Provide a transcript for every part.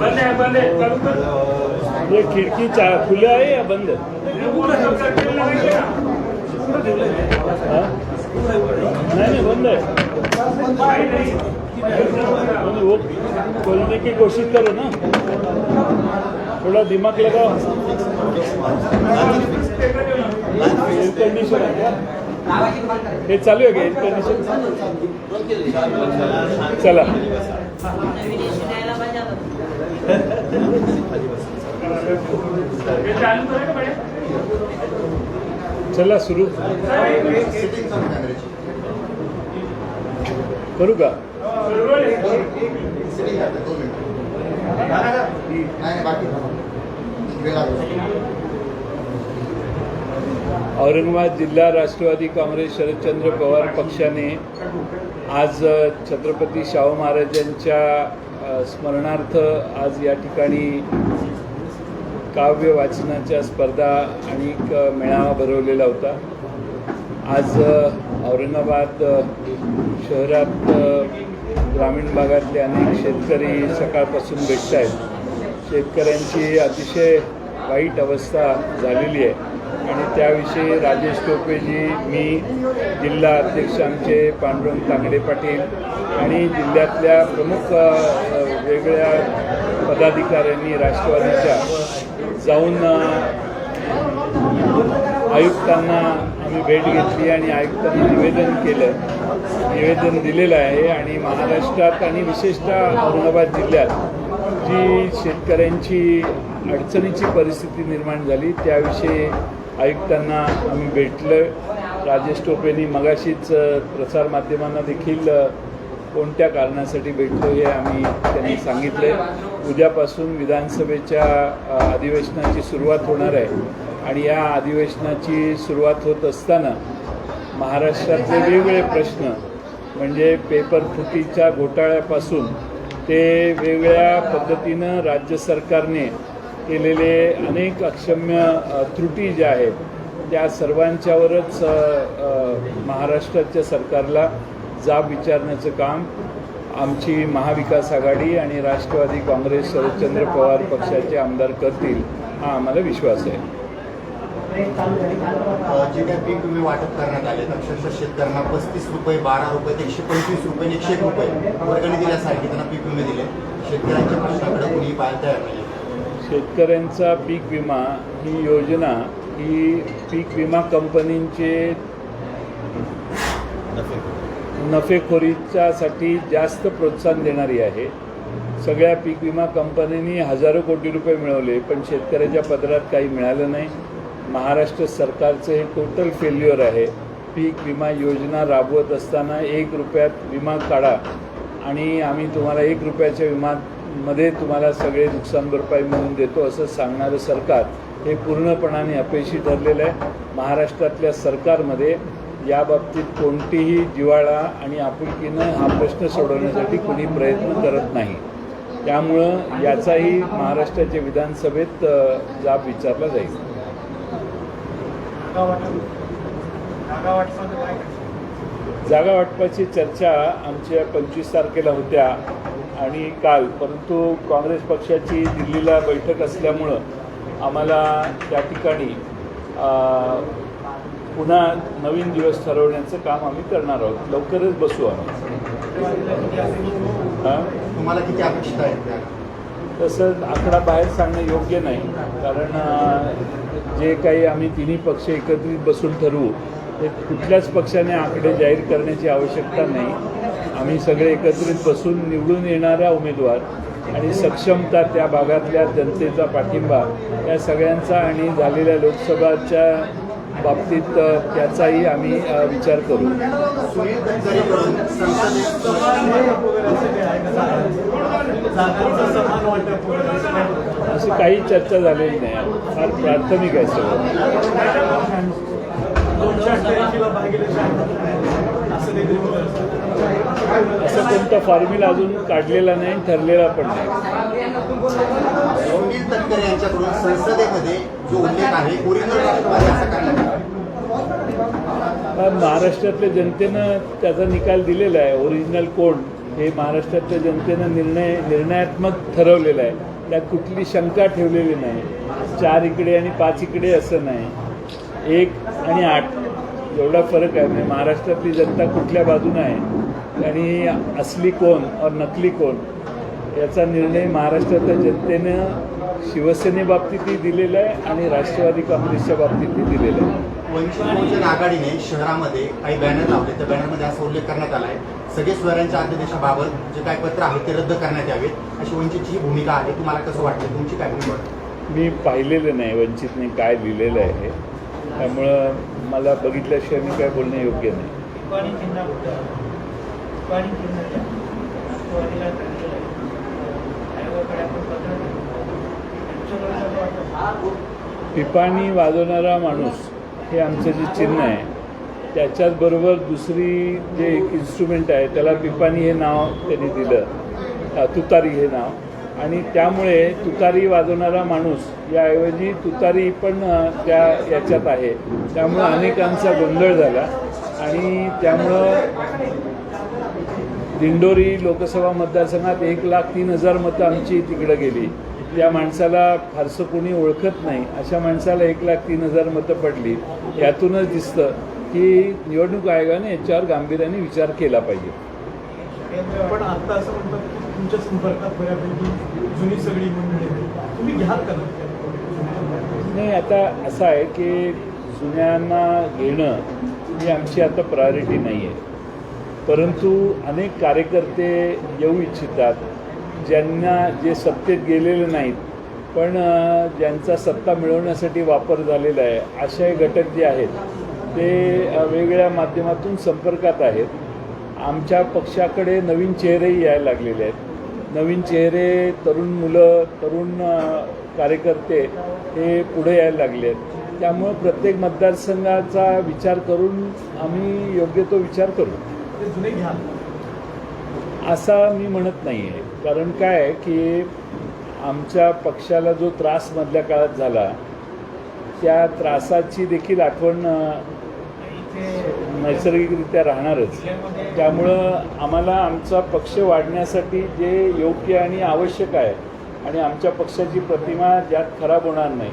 बंद आहे बंद आहे चालू कर. ये खिड़की चा खुला है या बंद? है? हाँ? नहीं नहीं बंद है नहीं, वो खोलने की कोशिश करो ना. थोड़ा दिमाग लगाओ कंडीशन है क्या हे चालू आहे का? कंडिशन चला. चालू करे का? सुरू करू का औरंगाबाद जिल्हा राष्ट्रवादी काँग्रेस शरदचंद्र पवार पक्षाने आज छत्रपती शाहू महाराजांच्या स्मरणार्थ आज या ठिकाणी काव्य वाचनाच्या स्पर्धा आणि मेळावा भरवलेला होता. आज औरंगाबाद शहरात ग्रामीण भागातले अनेक शेतकरी सकाळपासून भेटत आहेत शेतकऱ्यांची अतिशय वाईट अवस्था झालेली आहे. आणि त्याविषयी राजेश टोपेजी मी जिल्हा अध्यक्ष आमचे पांडुरंग तांगडे पाटील आणि जिल्ह्यातल्या प्रमुख वेगळ्या पदाधिकाऱ्यांनी राष्ट्रवादीच्या जाऊन आयुक्तांना आम्ही भेट घेतली आणि आयुक्तांना निवेदन केलं. निवेदन दिलेलं आहे आणि महाराष्ट्रात आणि विशेषतः औरंगाबाद जिल्ह्यात जी शेतकऱ्यांची अडचणीची परिस्थिती निर्माण झाली त्याविषयी आयुक्तांना आम्ही भेटलं. राजेश टोपेंनी मगाशीच प्रसारमाध्यमांना देखील कोणत्या कारणासाठी भेटलो हे आम्ही त्यांनी सांगितलं. उद्यापासून विधानसभेच्या अधिवेशनाची सुरुवात होणार आहे आणि या अधिवेशनाची सुरुवात होत असताना महाराष्ट्रातले वेगवेगळे प्रश्न म्हणजे पेपर फुटीच्या घोटाळ्यापासून ते वेगवेगळ्या पद्धतीनं राज्य सरकारने केलेले अनेक अक्षम्य त्रुटी ज्या आहेत त्या सर्वांच्यावरच महाराष्ट्राच्या सरकारला जाब विचारण्याचं काम आमची महाविकास आघाडी आणि राष्ट्रवादी काँग्रेस शरदचंद्र पवार पक्षाचे आमदार करतील हा आम्हाला विश्वास आहे. जे काही पीक विमे वाटप करण्यात आले अक्षरशः शेतकऱ्यांना पस्तीस रुपये बारा रुपये ते एकशे पंचवीस रुपये एकशे एक रुपये वर्गणी दिल्यासारखे त्यांना पीक विमे दिले. शेतकऱ्यांच्या प्रश्नाकडे कुणी पाहायला तयार नाही शेतकऱ्यांचा पीक विमा ही योजना ही पीक विमा कंपनींचे नफेखोरीच्यासाठी जास्त प्रोत्साहन देणारी आहे. सगळ्या पीक विमा कंपन्यांनी हजारो कोटी रुपये मिळवले पण शेतकऱ्याच्या पदरात काही मिळालं नाही. महाराष्ट्र सरकारचं हे टोटल फेल्युअर आहे. पीक विमा योजना राबवत असताना एक रुपयात विमा काढा आणि आम्ही तुम्हाला एक रुपयाच्या विमामध्ये तुम्हाला सगळे नुकसान भरपाई मिळवून देतो असं सांगणारं सरकार हे पूर्णपणाने अपयशी ठरलेलं आहे. महाराष्ट्रातल्या सरकारमध्ये याबाबतीत कोणतीही जिव्हाळा आणि आपुलकीनं हा प्रश्न सोडवण्यासाठी कुणी प्रयत्न करत नाही. त्यामुळं याचाही महाराष्ट्राच्या विधानसभेत जाब विचारला जाईल. जागा वाटपाची चर्चा आमच्या पंचवीस तारखेला होत्या आणि काल. परंतु काँग्रेस पक्षाची दिल्लीला बैठक असल्यामुळं आम्हाला त्या ठिकाणी पुन्हा नवीन दिवस ठरवण्याचं काम आम्ही करणार आहोत. लवकरच बसू आम्ही हां? तुम्हाला किती अपेक्षित आहेत त्या? तसं आकडा बाहेर सांगणं योग्य नाही. कारण जे काही आम्ही तिन्ही पक्ष एकत्रित बसून ठरवू ते कुठल्याच पक्षाने आकडे जाहीर करण्याची आवश्यकता नाही. आम्ही सगळे एकत्रित बसून निवडून येणाऱ्या उमेदवार आणि सक्षमता त्या भागातल्या जनतेचा पाठिंबा या सगळ्यांचा आणि झालेल्या लोकसभाच्या बाबतीत त्याचाही आम्ही विचार करू. जागांचं समान वाटप अशी काही चर्चा झालेली नाही. फार प्राथमिक आहे सगळं. असं कोणता फॉर्म्युला अजून काढलेला नाही ठरलेला पण नाही. सुनील तटकरे यांच्याकडून संसदेमध्ये जो उल्लेख आहे ओरिजिनल राष्ट्रवादी असा करण्यात आला पण महाराष्ट्रातल्या जनतेनं त्याचा निकाल दिलेला आहे. ओरिजिनल कोण? हे महाराष्ट्रातल्या जनतेनं निर्णय निर्णयात्मक ठरवलेलं आहे. त्यात कुठली शंका ठेवलेली नाही. चार इकडे आणि पाच इकडे असं नाही. एक आणि आठ. एवढा फरक आहे. म्हणजे महाराष्ट्रातली जनता कुठल्या बाजूनं आहे? आणि असली कोण और नकली कोण? याचा निर्णय महाराष्ट्रातल्या जनतेनं शिवसेनेबाबतीतही दिलेला आहे आणि राष्ट्रवादी काँग्रेसच्या बाबतीतही दिलेला आहे. वंचित बहुजन आघाडीने शहरामध्ये काही बॅनर लावले. त्या बॅनरमध्ये असा उल्लेख करण्यात आला आहे सगळे स्वरांच्या अध्यादेशाबाबत जे काही पत्र आहे ते रद्द करण्यात यावेत. अशी वंचितची ही भूमिका आहे. तुम्हाला कसं वाटतं? तुमची काय भूमिका? मी पाहिलेलं नाही. वंचितने काय लिहिलेलं आहे? त्यामुळं मला बघितल्याशिवाय मी काय बोलणं योग्य नाही. पिपाणी वाजवणारा माणूस. हे आमचं जे चिन्ह आहे त्याच्याचबरोबर दुसरी जे एक इन्स्ट्रुमेंट आहे त्याला पिपाणी हे नाव त्यांनी दिलं. तुतारी हे नाव. आणि त्यामुळे तुतारी वाजवणारा माणूस याऐवजी तुतारी पण त्या याच्यात आहे. त्यामुळं अनेकांचा गोंधळ झाला. आणि त्यामुळं दिंडोरी लोकसभा मतदारसंघात एक लाख तीन हजार मतं आमची तिकडं गेली. त्या माणसाला फारसं कोणी ओळखत नाही. अशा माणसाला एक लाख तीन हजार मतं पडली. यातूनच दिसतं की निवडणूक आयोगाने याच्यावर गांभीर्याने विचार केला पाहिजे. पण आता असं म्हणतात की तुमच्या संपर्कात बऱ्यापैकी जुनी सगळी मंडळी. तुम्ही घ्याल का नाही आता असं आहे की जुन्यांना घेणं ही आमची आता प्रायोरिटी नाही आहे परंतु अनेक कार्यकर्ते येऊ इच्छितात. ज्यांना जे सत्तेत गेलेले नाहीत पण ज्यांचा सत्ता मिळवण्यासाठी वापर झालेला आहे असे घटक जे आहेत ते वेगवेगळ्या माध्यमातून संपर्कात आहेत. आमच्या पक्षाकडे नवीन चेहरेही यायला लागलेले आहेत. नवीन चेहरे तरुण मुलं तरुण कार्यकर्ते हे पुढे यायला लागले आहेत. त्यामुळं प्रत्येक मतदारसंघाचा विचार करून आम्ही योग्य तो विचार करू. असा मी म्हणत नाही आहे कारण काय आहे की आमच्या पक्षाला जो त्रास मधल्या काळात झाला त्या त्रासाची देखील आठवण नैसर्गिकरित्या राहणारच. त्यामुळं आम्हाला आमचा पक्ष वाढण्यासाठी जे योग्य आणि आवश्यक आहे आणि आमच्या पक्षाची प्रतिमा ज्यात खराब होणार नाही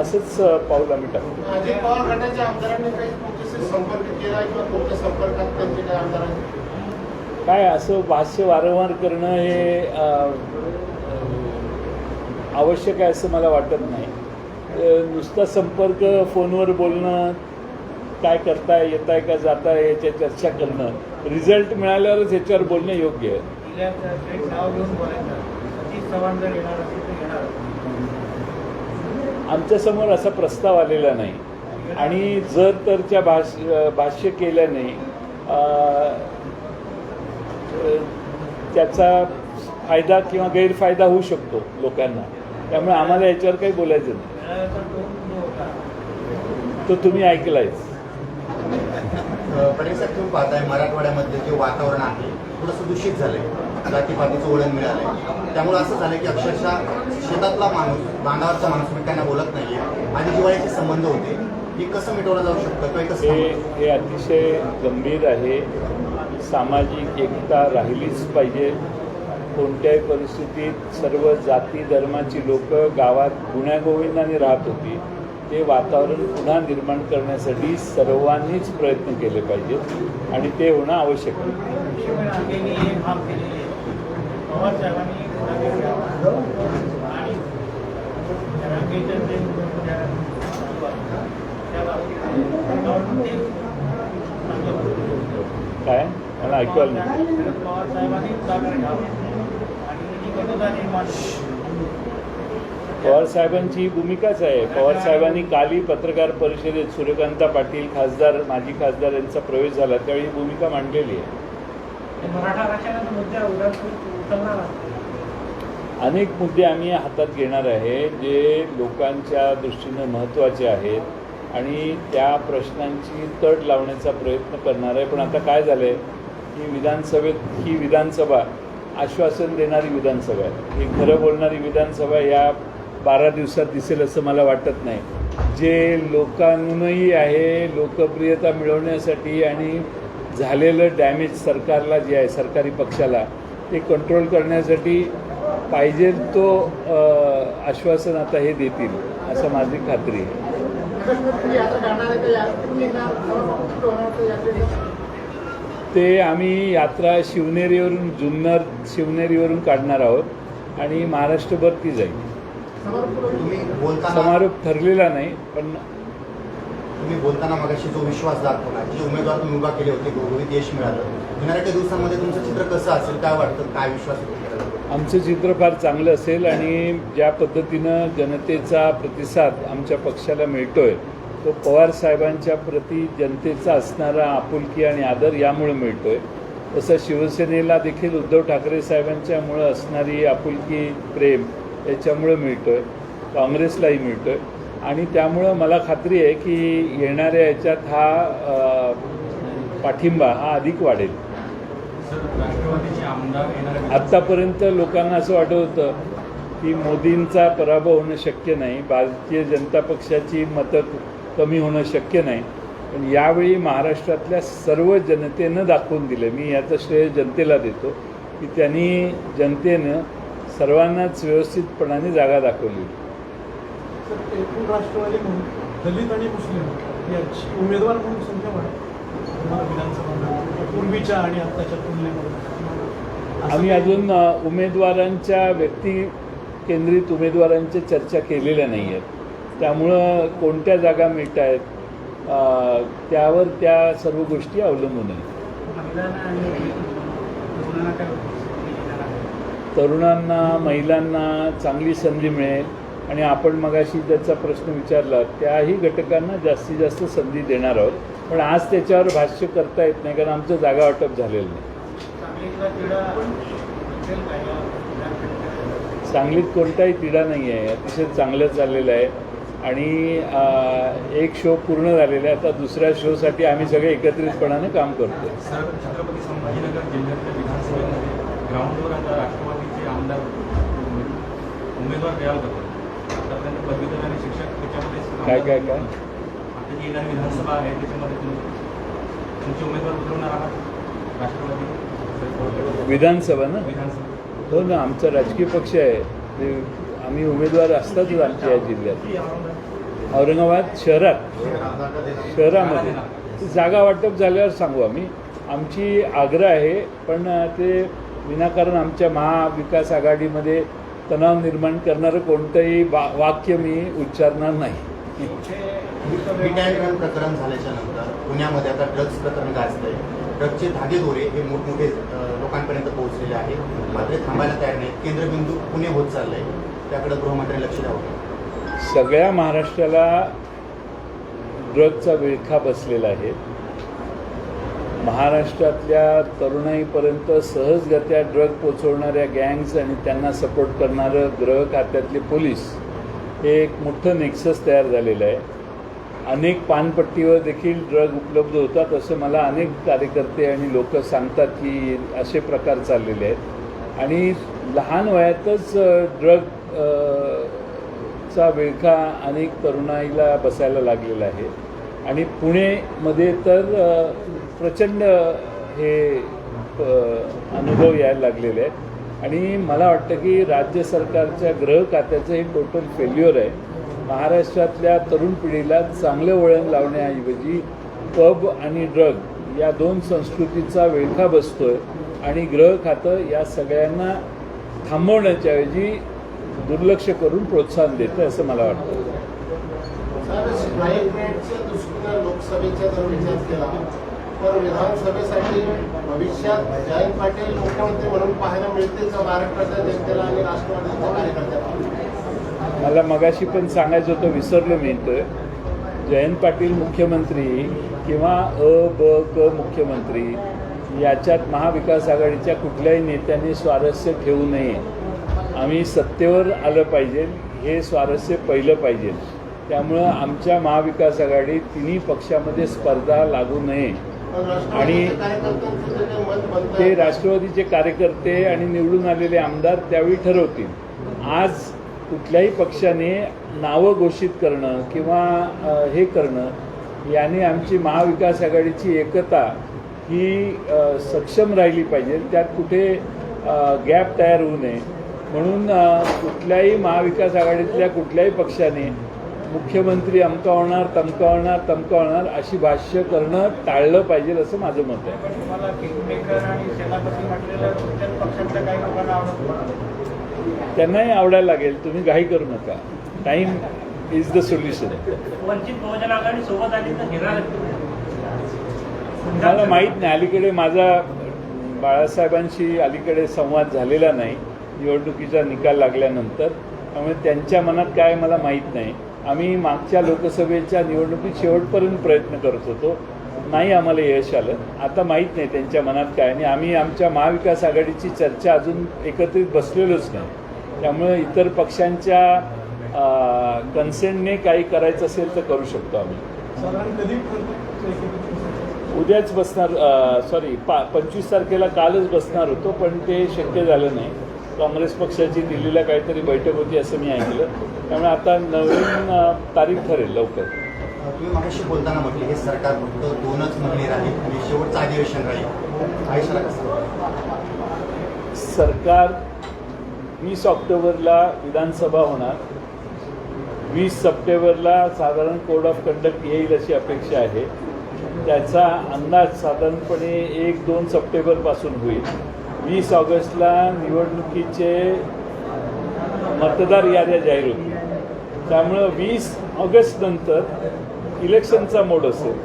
असंच पाऊल आम्ही टाकतो. काय असं भाष्य वारंवार करणं हे आवश्यक आहे असं मला वाटत नाही. नुसता संपर्क फोनवर बोलणं काय करताय येताय का जाताय याच्या चर्चा करणं. रिझल्ट मिळाल्यावरच ह्याच्यावर बोलणं योग्य आहे. आमच्यासमोर असा प्रस्ताव आलेला नाही. आणि जर तर त्या भाष भाष्य केल्याने त्याचा फायदा किंवा गैरफायदा होऊ शकतो लोकांना. त्यामुळे आम्हाला याच्यावर काही बोलायचं नाही. तो तुम्ही ऐकलायच परिसर तुम्ही पाहताय मराठवाड्यामध्ये जे वातावरण आहे थोडंसं दूषित झालंय. जातीपातीचं वळण मिळालंय. त्यामुळे असं झालं की अक्षरशः शेतातला माणूस बांधावरचा माणूस एकमेकांना बोलत नाहीये. आधी जिवाळ्याचे संबंध होते हे कसं मिटवलं जाऊ शकतं? किंवा हे कसं हे? हे अतिशय गंभीर आहे. सामाजिक एकता राहिलीच पाहिजे. कोणत्याही परिस्थितीत सर्व जाती धर्माची लोक गावात गुण्यागोविंदाने राहत होती. ते वातावरण पुन्हा निर्माण करण्यासाठी सर्वांनीच प्रयत्न केले पाहिजेत आणि ते होणं आवश्यक आहे. काय? ऐकू आलं शरद पवार साहेबांची भूमिकाच आहे. पवार साहेबांनी कालही पत्रकार परिषदेत सूर्यकांता पाटील खासदार माजी खासदार यांचा प्रवेश झाला. त्यावेळी ही भूमिका मांडलेली आहे. अनेक मुद्दे आम्ही हातात घेणार आहे जे लोकांच्या दृष्टीनं महत्त्वाचे आहेत आणि त्या प्रश्नांची तड लावण्याचा प्रयत्न करणार आहे. पण आता काय झालं आहे ही विधानसभेत ही विधानसभा आश्वासन देणारी विधानसभा आहे. ही खरं बोलणारी विधानसभा या बारा दिवसात दिसेल असं मला वाटत नाही. जे लोकांनाही आहे लोकप्रियता मिळवण्यासाठी आणि झालेलं डॅमेज सरकारला जे आहे सरकारी पक्षाला ते कंट्रोल करण्यासाठी पाहिजे तो आश्वासन आता हे देतील असं माझी खात्री आहे. ते आम्ही यात्रा शिवनेरीवरून जुन्नर शिवनेरीवरून काढणार आहोत आणि महाराष्ट्रभर ती जाईल समारोप ठरलेला नाही पण तुम्ही बोलताना मगाशी जो विश्वास दाखवला जे उमेदवार तुम्ही उभा केले होते गुळगुळीत यश मिळालं येणाऱ्या काही दिवसांमध्ये तुमचं चित्र कसं असेल काय वाटतं काय विश्वास? आमचं चित्र फार चांगलं असेल आणि ज्या पद्धतीनं जनतेचा प्रतिसाद आमच्या पक्षाला मिळतोय तो पवार साहेबांच्या प्रती जनतेचा असणारा आपुलकी आणि आदर यामुळे मिळतोय. तसं शिवसेनेला देखील उद्धव ठाकरे साहेबांच्यामुळं असणारी आपुलकी प्रेम याच्यामुळं मिळतोय. काँग्रेसलाही मिळतोय. आणि त्यामुळं मला खात्री आहे की येणाऱ्या याच्यात हा पाठिंबा हा अधिक वाढेल. आत्तापर्यंत लोकांना असं वाटत होतं की मोदींचा पराभव होणं शक्य नाही. भारतीय जनता पक्षाची मतं कमी होणं शक्य नाही. पण यावेळी महाराष्ट्रातल्या सर्व जनतेनं दाखवून दिलं. मी याचं श्रेय जनतेला देतो की त्यांनी जनतेनं सर्वांनाच व्यवस्थितपणाने जागा दाखवली तर एकूण राष्ट्रवादी म्हणून दलित आणि मुस्लिम याची उमेदवार म्हणून संख्या वाढ. तुम्हाला विधानसभा पूर्वीच्या आणि आत्ताच्या तुलनेमध्ये. आम्ही अजून उमेदवारांच्या व्यक्ती केंद्रित उमेदवारांच्या चर्चा केलेल्या नाही आहेत त्यामुळं कोणत्या जागा मिळत आहेत त्यावर त्या सर्व गोष्टी अवलंबून आहेत. तरुणांना महिलांना चांगली संधी मिळेल. आणि आपण मगाशी त्याचा प्रश्न विचारला त्याही घटकांना जास्तीत जास्त संधी देणार आहोत. पण आज त्याच्यावर भाष्य करता येत नाही कारण आमचं जागा वाटप झालेलं नाही. सांगलीत कोणताही तिढा नाही आहे अतिशय चांगलं चाललेलं आहे. आणि एक शो पूर्ण झालेला आहे. आता दुसऱ्या शोसाठी आम्ही सगळे एकत्रितपणाने काम करतो सर छत्रपती संभाजीनगर जिल्ह्यातल्या विधानसभेमध्ये ग्राउंडवर आता राष्ट्रवादीचे आमदार उमेदवार तयार पदवीधर आणि शिक्षक त्याच्यामध्ये काय काय काय? आता जी येणारी विधानसभा आहे त्याच्यामध्ये तुम्ही तुमचे उमेदवार उतरवणार आहात? राष्ट्रवादी? विधानसभा ना? विधानसभा. हो ना आमचा राजकीय पक्ष आहे. ते आम्ही उमेदवार असतातच आमच्या या जिल्ह्यात. औरंगाबाद शहरात शहरामध्ये. जागा वाटप झाल्यावर सांगू आम्ही. आमची आग्रह आहे पण ते विनाकारण आमच्या महाविकास आघाडीमध्ये तणाव निर्माण करणारं कोणतंही वा वाक्य मी उच्चारणार नाही. प्रकरण झाल्याच्यानंतर पुण्यामध्ये आता ड्रग्ज प्रकरण गाजतंय. ड्रग्जचे धागेदोरे हे मोठमोठे लोकांपर्यंत पोहोचलेले आहेत. मात्र थांबायला तयार नाही केंद्रबिंदू पुणे होत चाललंय. त्याकडे गृहमंत्री लक्ष द्यावं. सगळ्या महाराष्ट्राला ड्रगचा विळखा बसलेला आहे. महाराष्ट्रातल्या तरुणाईपर्यंत सहजगत्या ड्रग पोचवणाऱ्या गँग्स आणि त्यांना सपोर्ट करणारं गृह खात्यातले पोलीस हे एक मोठं नेक्सस तयार झालेलं आहे. अनेक पानपट्टीवर देखील ड्रग उपलब्ध होतात असं मला अनेक कार्यकर्ते आणि लोक सांगतात की असे प्रकार चाललेले आहेत. आणि लहान वयातच ड्रग चा विळखा अनेक तरुणाईला बसायला लागलेला आहे. आणि पुणेमध्ये तर प्रचंड हे अनुभव यायला लागलेले आहेत. आणि मला वाटतं की राज्य सरकारच्या ग्रह खात्याचं हे टोटल फेल्युअर आहे. महाराष्ट्रातल्या तरुण पिढीला चांगलं वळण लावण्याऐवजी पब आणि ड्रग या दोन संस्कृतीचा विळखा बसतोय. आणि ग्रह खातं या सगळ्यांना थांबवण्याच्या ऐवजी दुर्लक्ष करून प्रोत्साहन देतं असं मला वाटतं. सर स्ट्राईक रेटच्या दृष्टीनं लोकसभेच्या जर विचार केला तर विधानसभेसाठी भविष्यात जयंत पाटील मुख्यमंत्री म्हणून पाहायला मिळतील का महाराष्ट्राच्या जनतेला आणि राष्ट्रवादीच्या कार्यकर्त्यांना? मला मगाशी पण सांगायचं होतं विसरलो मी तर जयंत पाटील मुख्यमंत्री किंवा अ ब क मुख्यमंत्री याच्यात महाविकास आघाडीच्या कुठल्याही नेत्याने स्वारस्य ठेवू नये. आम्ही सत्तेवर आलं पाहिजे. हे स्वारस्य पहिलं पाहिजे. त्यामुळं आमच्या महाविकास आघाडी तिन्ही पक्षामध्ये स्पर्धा लागू नये. आणि ते राष्ट्रवादीचे कार्यकर्ते आणि निवडून आलेले आमदार त्यावेळी ठरवतील. आज कुठल्याही पक्षाने नावं घोषित करणं किंवा हे करणं याने आमची महाविकास आघाडीची एकता ही सक्षम राहिली पाहिजे. त्यात कुठे गॅप तयार होऊ नये. म्हणून कुठल्याही महाविकास आघाडीतल्या कुठल्याही पक्षाने मुख्यमंत्री अमका होणार तमका होणार तमका होणार अशी भाष्य करणं टाळलं पाहिजे असं माझं मत आहे. त्यांनाही आवडायला लागेल. तुम्ही घाई करू नका. Time is the solution Vanchit Bahujan Aghadi सोबत आली तर घेणार मला माहीत नाही. अलीकडे माझा बाळासाहेबांशी अलीकडे संवाद झालेला नाही. निवडणुकीचा निकाल लागल्यानंतर त्यामुळे त्यांच्या मनात काय मला माहीत नाही. आम्ही मागच्या लोकसभेच्या निवडणुकीत शेवटपर्यंत प्रयत्न करत होतो. नाही आम्हाला यश आलं. आता माहीत नाही त्यांच्या मनात काय आणि आम्ही आमच्या महाविकास आघाडीची चर्चा अजून एकत्रित बसलेलोच नाही. त्यामुळे इतर पक्षांच्या कन्सेंटने काही करायचं असेल तर करू शकतो आम्ही. उद्याच बसणार सॉरी पा पंचवीस तारखेला कालच बसणार होतो पण ते शक्य झालं नाही. काँग्रेस पक्षाची दिल्लीला काहीतरी बैठक होती असं मी ऐकलं. त्यामुळे आता नवीन तारीख ठरेल लवकर. तुम्ही बोलताना म्हटले हे सरकार फक्त दोनच महिने राहील आणि शेवटचं अधिवेशन राहील. आयुष्याला कसं? सरकार वीस ऑक्टोबरला विधानसभा होणार. वीस सप्टेंबरला साधारण कोड ऑफ कंडक्ट येईल अशी अपेक्षा आहे. त्याचा अंदाज साधारणपणे एक दोन सप्टेंबरपासून होईल. वीस ऑगस्टला निवडणुकीचे मतदार याद्या जाहीर होतील. त्यामुळं वीस ऑगस्ट नंतर इलेक्शनचा मोड असेल.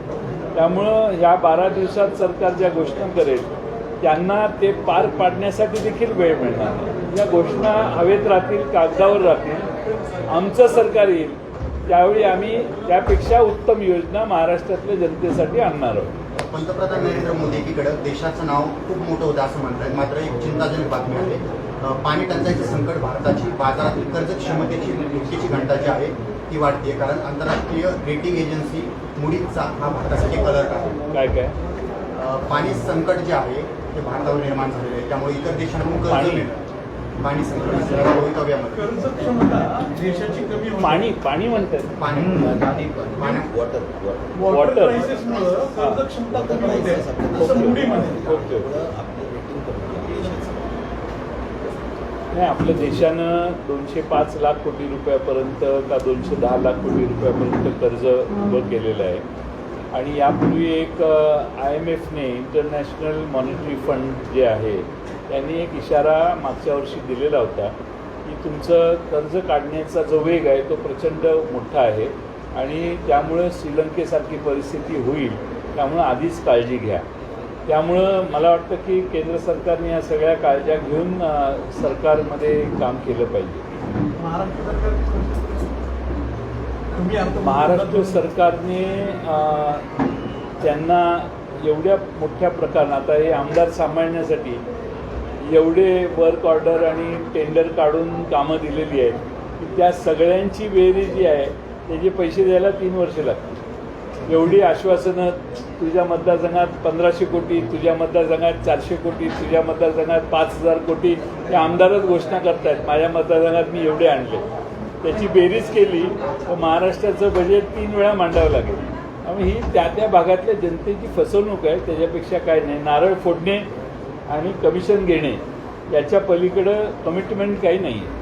त्यामुळं ह्या बारा दिवसात सरकार ज्या घोषणा करेल त्यांना ते पार पाडण्यासाठी देखील वेळ मिळणार या घोषणा हवेत राहतील कागदावर राहतील आमचं सरकार येईल त्यावेळी आम्ही त्यापेक्षा उत्तम योजना महाराष्ट्रातल्या जनतेसाठी आणणार आहोत. पंतप्रधान नरेंद्र मोदी एकीकडे देशाचं नाव खूप मोठं होतं असं म्हणतात मात्र एक चिंताजनक बातमी आहे. पाणी टंचाईचे संकट भारताची बाजारातील कर्ज क्षमतेची धोक्याची घंटा जी आहे ती वाढते कारण आंतरराष्ट्रीय रेटिंग एजन्सी मुडीजचा हा भारतासाठी अलर्ट आहे. काय काय? पाणी संकट जे आहे ते भारतावर निर्माण झालेलं आहे. त्यामुळे इतर देशांकडून कर्ज पाणी? पाणी संकट भवितव्यामध्ये कर्ज क्षमता देशाची कमी होणे. पाणी पाणी म्हणतात. पाणी. पाणी. Water water. वॉटर. क्रायसिसमुळं कर्ज क्षमता कमी होते. असं मुडी म्हणते ओके. ओके नाही आपल्या देशानं दोनशे पाच लाख कोटी रुपयापर्यंत का दोनशे दहा लाख कोटी रुपयापर्यंत कर्ज उभं केलेलं आहे. आणि यापूर्वी एक आय एम एफने इंटरनॅशनल मॉनिटरी फंड जे आहे त्यांनी एक इशारा मागच्या वर्षी दिलेला होता की तुमचं कर्ज काढण्याचा जो वेग आहे तो प्रचंड मोठा आहे आणि त्यामुळं श्रीलंकेसारखी परिस्थिती होईल त्यामुळं आधीच काळजी घ्या. त्यामुळं मला वाटतं की केंद्र सरकारने या सगळ्या काळज्या घेऊन सरकारमध्ये काम केलं पाहिजे. महाराष्ट्र सरकारने त्यांना एवढ्या मोठ्या प्रकारात आता हे आमदार सांभाळण्यासाठी एवढे वर्क ऑर्डर आणि टेंडर काढून कामं दिलेली आहेत की त्या सगळ्यांची बेरीज जी आहे त्याचे पैसे द्यायला तीन वर्षे लागतील. एवढी आश्वासनं तुझ्या मतदारसंघात पंधराशे कोटी तुझ्या मतदारसंघात चारशे कोटी तुझ्या मतदारसंघात पाच हजार कोटी हे आमदारच घोषणा करतायत. माझ्या मतदारसंघात मी एवढे आणले. त्याची बेरीज केली तर महाराष्ट्राचं बजेट तीन वेळा मांडावं लागेल. त्यामुळे ही त्या त्या भागातल्या जनतेची फसवणूक आहे त्याच्यापेक्षा काय नाही. नारळ फोडणे आणि कमिशन घेणे याच्या पलीकडं कमिटमेंट काही नाही आहे